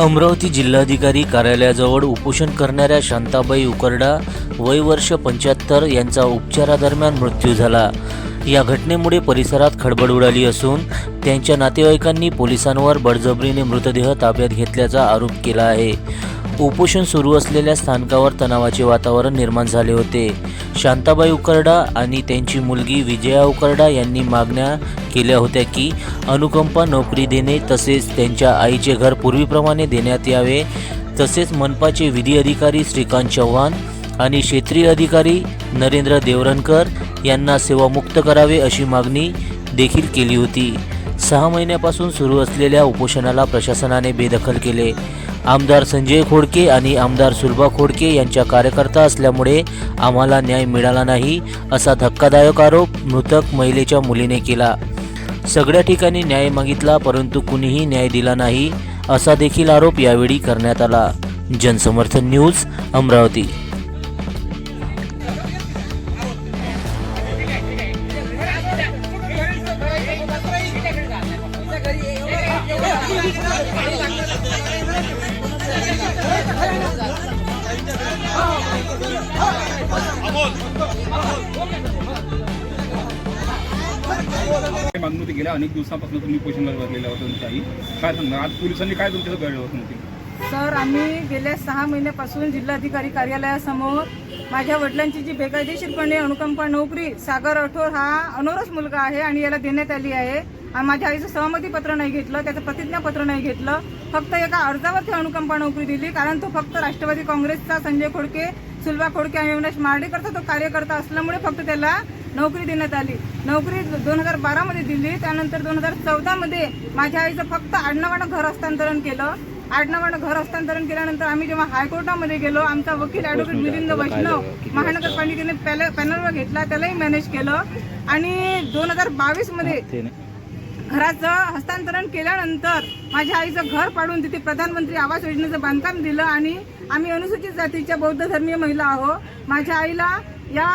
अमरावती जिल्हाधिकारी कार्यालयाजवळ उपोषण करणाऱ्या शांताबाई उकरडा वय वर्ष पंच्याहत्तर यांचा उपचारादरम्यान मृत्यू झाला. या घटनेमुळे परिसरात खळबळ उडाली असून त्यांच्या नातेवाईकांनी पोलिसांवर बळजबरीने मृतदेह ताब्यात घेतल्याचा आरोप केला आहे. उपोषण सुरू असलेल्या स्थानकावर तणावाचे वातावरण निर्माण झाले होते. शांताबाई उकरडा आणि त्यांची मुलगी विजया उकरडा यांनी मागण्या केल्या होत्या की अनुकंपा नोकरी देणे तसेच त्यांच्या आईचे घर पूर्वीप्रमाणे देण्यात यावे. तसेच मनपाचे विधी अधिकारी श्रीकांत चव्हाण आणि क्षेत्रीय अधिकारी नरेंद्र देवरणकर यांना सेवामुक्त करावे अशी मागणी देखील केली होती. सहा महिन्यापासून सुरू असलेल्या उपोषणाला प्रशासनाने बेदखल केले. आमदार संजय खोडके आणि आमदार सुलभा खोडके यांच्या कार्यकर्ता असल्यामुळे आम्हाला न्याय मिळाला नाही असा धक्कादायक आरोप मृतक महिलेच्या मुलीने केला. सगळ्या ठिकाणी न्याय मागितला परंतु कुणीही न्याय दिला नाही असा देखील आरोप यावेळी करण्यात आला. जनसमर्थन न्यूज अमरावती. मागणी होती गेल्या अनेक दिवसापासून तुम्ही पोषणला भरलेल्या होता तुमची काय सांगणार? आज पोलिसांनी काय तुमच्या गळलं नव्हती सर आम्ही गेल्या सहा महिन्यापासून जिल्हाधिकारी कार्यालयासमोर माझ्या वडिलांची जी बेकायदेशीरपणे अनुकंपा नोकरी सागर अठोर हा अनोरस मुलगा आहे आणि याला देण्यात आली आहे. आणि माझ्या आईचं सहमती पत्र नाही घेतलं त्याचं प्रतिज्ञापत्र नाही घेतलं. फक्त एका अर्जावर ती अनुकंपा नोकरी दिली कारण तो फक्त राष्ट्रवादी काँग्रेसचा संजय खोडके सुलभा खोडके आणि अविनाश मार्डेकरचा तो कार्यकर्ता असल्यामुळे फक्त त्याला नोकरी देण्यात आली. नोकरी दोन हजार बारामध्ये दिली त्यानंतर दोन हजार चौदामध्ये माझ्या आईचं फक्त आडनावानं घर हस्तांतरण केलं. आडनावानं घर हस्तांतरण केल्यानंतर आम्ही जेव्हा हायकोर्टामध्ये गेलो आमचा वकील ॲडव्होकेट मिलिंद वैष्णव महानगरपालिकेने पॅल- पॅनलवर घेतला त्यालाही मॅनेज केलं. आणि दोन हजार बावीसमध्ये घराचं हस्तांतरण केल्यानंतर माझ्या आईचं घर पाडून तिथे प्रधानमंत्री आवास योजनेचं बांधकाम दिलं आणि आम्ही अनुसूचित जातीच्या बौद्ध धर्मीय महिला आहोत. माझ्या आईला या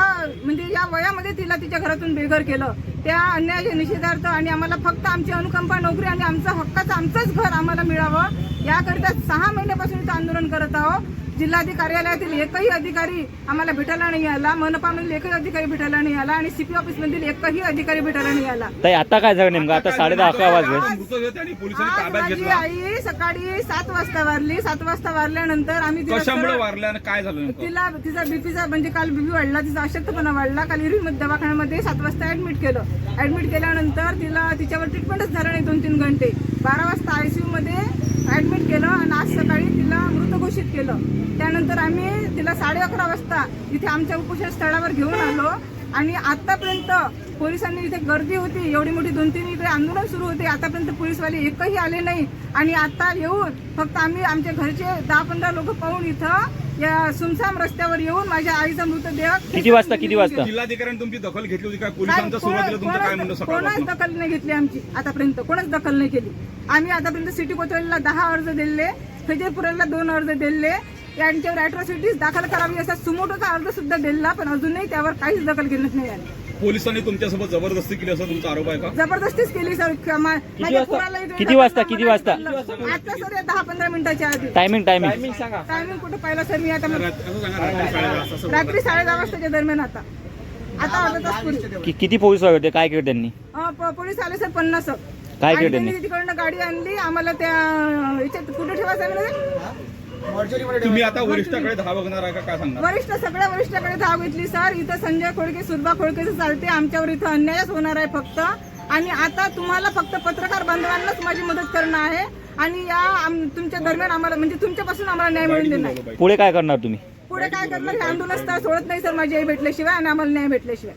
म्हणजे या वयामध्ये तिला तिच्या घरातून बेघर केलं. त्या अन्यायाच्या निषेधार्थ आणि आम्हाला फक्त आमची अनुकंपा नोकरी आणि आमचं हक्काचं आमचंच घर आम्हाला मिळावं. याकरिता सहा महिन्यापासून इथं आंदोलन करत आहोत. कार्यालयातील एकही अधिकारी आम्हाला भेटायला नाही आला मनपामधील एकही अधिकारी भेटायला नाही आला आणि सीपी ऑफिस मधील एकही अधिकारी भेटायला नाही आला. ताई आता काय झालं नेमकं? आता साडे दहा अकरा वाजले. आज माझी आई सकाळी सात वाजता वारली. सात वाजता वारल्यानंतर आम्ही तिला कशामुळे सरळ- वारल्या आणि काय झालं नेमकं? तिला तिचा बीपीचा म्हणजे काल बीपी वाढला तिचा अशक्तपणा वाढला. काल इरवी दवाखान्यामध्ये सात वाजता ऍडमिट केलं. ऍडमिट केल्यानंतर तिला तिच्यावर ट्रीटमेंटच झालं नाही दोन तीन घंटे. बारा वाजता आयसीयू मध्ये ऍडमिट केलं आणि आज सकाळी तिला घोषित केलं. त्यानंतर आम्ही तिला साडे अकरा वाजता इथे आमच्या उपोषण स्थळावर घेऊन आलो. आणि आतापर्यंत पोलिसांनी इथे गर्दी होती एवढी मोठी दोन तीन इथे आंदोलन सुरू होते. आतापर्यंत पोलीसवाले एकही आले नाही. आणि आता येऊन फक्त आम्ही आमच्या घरचे दहा पंधरा लोक पाहून इथं या सुमसाम रस्त्यावर येऊन माझ्या आईचा मृतदेह किती वाजता किती वाजता? जिल्हाधिकाऱ्यांनी तुमची दखल घेतली होती काय पोलिसांचं कोण- सुरुवातीला तुमचं काय म्हणणं कोणच सकाळपासून? दखल नाही घेतली आमची. आतापर्यंत कोणच दखल नाही केली. आम्ही आतापर्यंत सिटी कोतवालीला दहा अर्ज दिले. फैजलपुराला दोन अर्ज दिले. यांच्यावर अॅट्रॉसिटीज दाखल करावी असा सुमोटोचा अर्ज सुद्धा दिला पण अजूनही त्यावर काहीच दखल घेण्यात नाही आली. पोलिसांनी तुमच्यासोबत जबरदस्ती केली असा तुमचा आरोप आहे का? जबरदस्तीच केली सर. पोराला किती वाजता? किती वाजता? आता सर या दहा पंधरा मिनिटाच्या आधी. टायमिंग टायमिंग टायमिंग कुठे पाहिला सर? मी आता असं सांगा, रात्री साडेदहा रात्री वाजताच्या दरम्यान आता. आता अर्धा तास पूर्वी कि- किती पोलीस होते काय केलं त्यांनी? अं, प- पोलीस आले सर पन्नास. काय आणि केलं त्यांनी? तिकडनं गाडी आणली आम्हाला त्या याच्यात कुठे ठेवायचं आहे म्हणे? तुम्ही आता वरिष्ठाकडे दहा बघणार आहे का? काय सांगणार? वरिष्ठ सगळ्या वरिष्ठाकडे धाव घेतली सर इथं संजय खोडके सुलभा खोडकेचं चालते आमच्यावर इथं अन्यायच होणार आहे फक्त. आणि आता तुम्हाला फक्त पत्रकार बांधवांनाच माझी मदत करणं आहे. आणि या आम- तुमच्या दरम्यान आम्हाला म्हणजे तुमच्यापासून आम्हाला न्याय मिळून देणार आहे. पुढे काय करणार तुम्ही? पुढे काय करणार? हे आंदोलन स्थळ सोडत नाही सर माझी आई भेटल्याशिवाय आणि आम्हाला न्याय भेटल्याशिवाय.